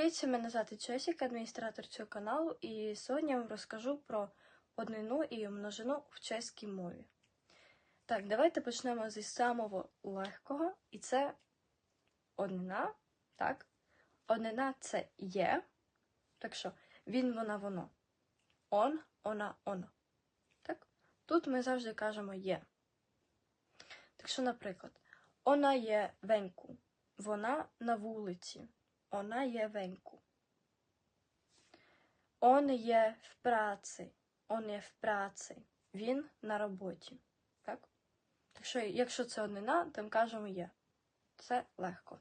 Привіт, всім, мене звати Чесік, адміністратор цього каналу, і сьогодні я вам розкажу про однину і множину в чеській мові. Так, давайте почнемо зі самого легкого, і це однина. Так? Однина це є. Так що він, вона, воно. Он, вона, оно. Так? Тут ми завжди кажемо є. Так що, наприклад, вона є веньку, вона на вулиці. Вона є веньку. Он є в праці. Он є в праці. Він на роботі. Так? Так що, якщо це однина, то ми кажемо є. Це легко.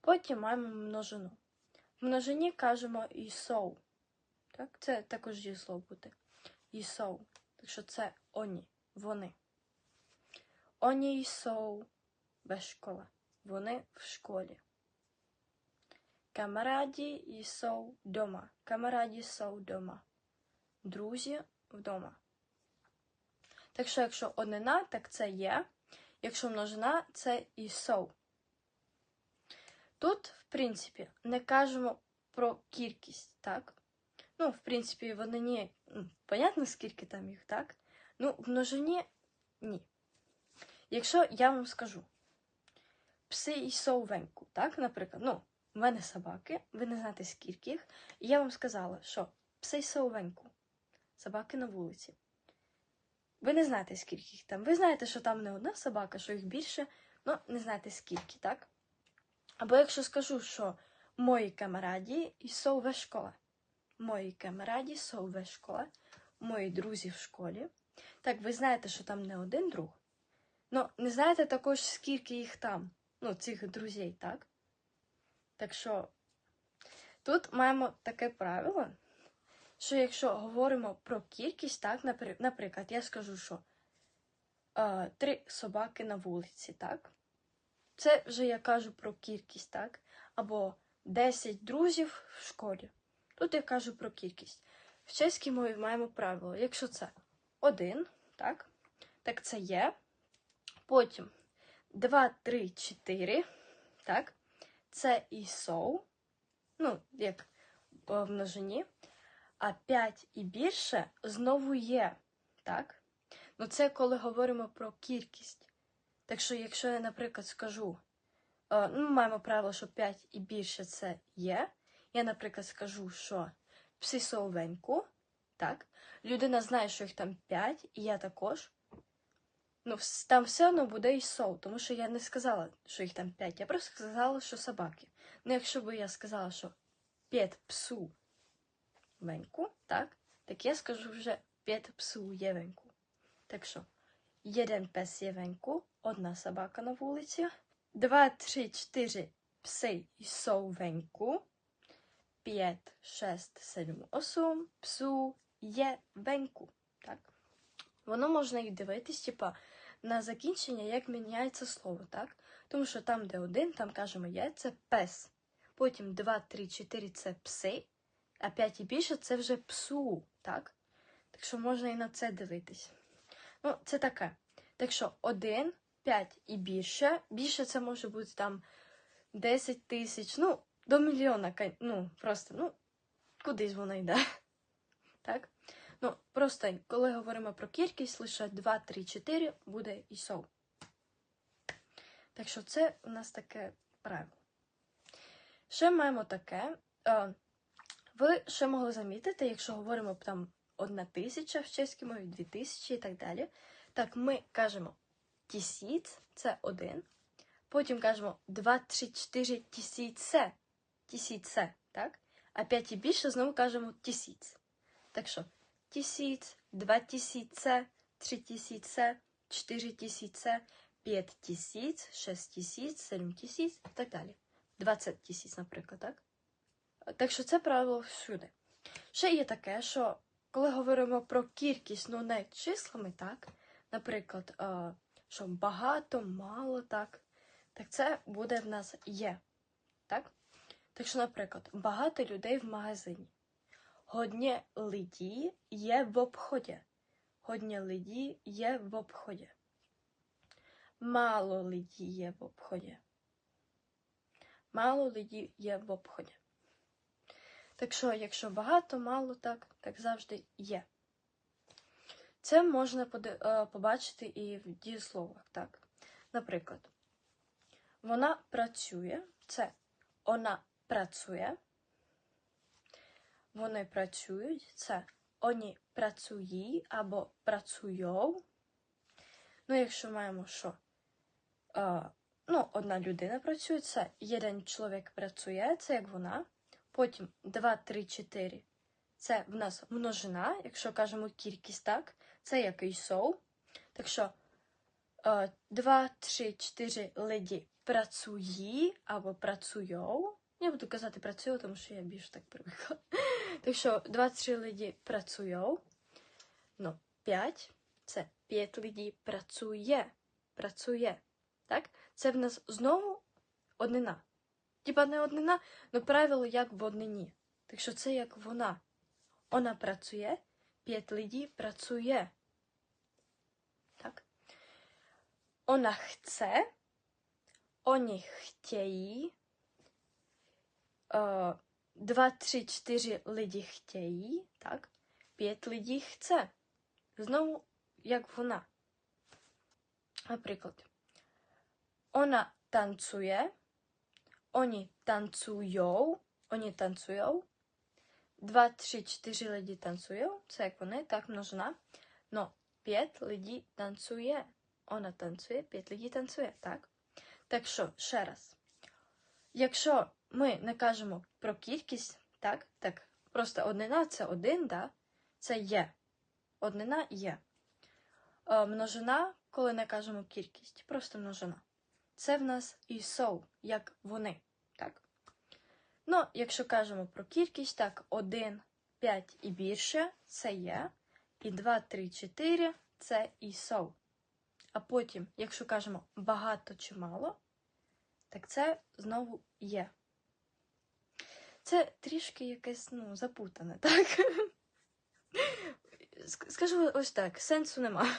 Потім маємо множину. В множині кажемо «ісоу». Так? Це також дієслово буде. «Ісоу». Так що це оні, вони. Оні «ісоу» без школи. Вони в школі. Камраді jsou дома. Камраді jsou дома. Друзі вдома. Так що, якщо однина, так це є. Якщо множина, це і сов. Тут, в принципі, не кажемо про кількість, так? Ну, в принципі, в однині, понятно, скільки там їх, так? Ну, в множині ні. Якщо я вам скажу пси і совеньку, так, наприклад, ну, у мене собаки, ви не знаєте скільки їх. І я вам сказала, що пси совеньку, собаки на вулиці. Ви не знаєте, скільки їх там. Ви знаєте, що там не одна собака, що їх більше, ну не знаєте скільки, так? Або якщо скажу, що мої камараді і сове школа. Мої камараді сове школа, мої друзі в школі. Так, ви знаєте, що там не один друг. Ну, не знаєте також, скільки їх там, ну, цих друзей, так? Так що тут маємо таке правило, що якщо говоримо про кількість, так, наприклад, я скажу, що е, три собаки на вулиці, так? Це вже я кажу про кількість, так? Або 10 друзів в школі. Тут я кажу про кількість. В чеській мові маємо правило, якщо це один, так? Так це є. Потім 2, 3, 4, так? Це і соу, ну, як в множині, а 5 і більше знову є. так? Ну, це коли говоримо про кількість. Так що, якщо я, наприклад, скажу, е, ну, маємо правило, що 5 і більше це є. Я, наприклад, скажу, що пси совеньку, так? Людина знає, що їх там 5, і я також. Ну, там все одно буде і сов, тому що я не сказала, що їх там п'ять. Я просто сказала, що собаки. Ну, якщо б я сказала, що п'ять псу веньку, так, так я скажу вже п'ять псу євеньку. Так що, один пес євеньку, одна собака на вулиці, два, три, чотири пси і совеньку, п'ять, шесть, сім, осім псу євеньку. Так? Воно можна і дивитись, типа на закінчення, як міняється слово, так? Тому що там, де один, там кажемо є, це пес. Потім 2, 3, 4 це пси, а 5 і більше це вже псу, так? Так що можна і на це дивитись. Ну, це таке. Так що 1, 5 і більше. Більше це може бути там 10 тисяч, ну, до мільйона. Ну, просто, ну, кудись воно йде. Так? Просто, коли говоримо про кількість, лише 2, 3, 4 буде і. Так що це у нас таке правило. Ще маємо таке. Ви ще могли замітити, якщо говоримо там одна тисяча в чеській мові, дві тисячі і так далі. Так, ми кажемо тісіць, це один. Потім кажемо 2, 3, 4 тісіце. Тісіце, так? А 5 і більше знову кажемо тісіць. Так що tisíc, dva tisíce, tři tisíce, čtyři tisíce, pět tisíc, šest tisíc, sedm tisíc і так далі. 20 тисяч, наприклад, так? Так що це правило всюди. Ще є таке, що коли говоримо про кількість, ну не числами, так? Наприклад, що багато, мало, так? Так це буде в нас є. Так? Так що, наприклад, багато людей в магазині. Hodně lidí je v obchodě. Hodně lidí je v obchodě. Málo lidí je v obchodě. Málo lidí je v obchodě. Так що, якщо багато, мало, так, так завжди є. Це можна побачити і в дієсловах, так. Наприклад, вона працює, це вона працює. Вони працюють, це вони працюють або працюють. Ну, якщо маємо що? Е, ну, одна людина працює, це один чоловік працює, це як вона. Потім 2, 3, 4. Це в нас множина, якщо кажемо кількість, так, це який сов. Так що е, 2, 3, 4 леді працює або працюють. Я буду казати працюю, тому що я більш так привикла. Так що 23 леді працюють. Ну, 5 це 5 леді працює. Працює. Так? Це в нас знову однина. Типа не однина, але правило як в однині. Так що це як вона. Вона працює, 5 леді працює. Так? Вона chce, oni chtějí, е, Два, три, чотири леді хтєї, так? П'ять леді хце. Знову, як вона. Наприклад, вона танцює, вони танцюють, вони танцюють. Два, три, чотири леді танцюють, це як вони, так множина. Но п'ять леді танцює. Вона танцює, п'ять леді танцює, так? Так що, ще раз. Якщо ми не кажемо про кількість, так, так, просто однина це один, да? це є. Однина є. Е, множина, коли не кажемо кількість, просто множина. Це в нас і соу, як вони. Так? Ну, якщо кажемо про кількість, так, 1, 5 і більше це є. І 2, 3, 4 це і соу. А потім, якщо кажемо багато чи мало, так це знову є. Це трішки якесь, ну, запутане, так? Ск- Скажу ось так, сенсу нема.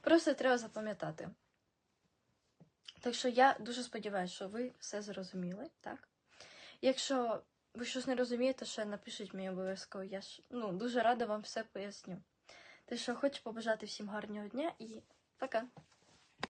Просто треба запам'ятати. Так що я дуже сподіваюся, що ви все зрозуміли, так? Якщо ви щось не розумієте, ще напишіть мені обов'язково. Я ж ну, дуже рада вам все поясню. Так що хочу побажати всім гарного дня і пока!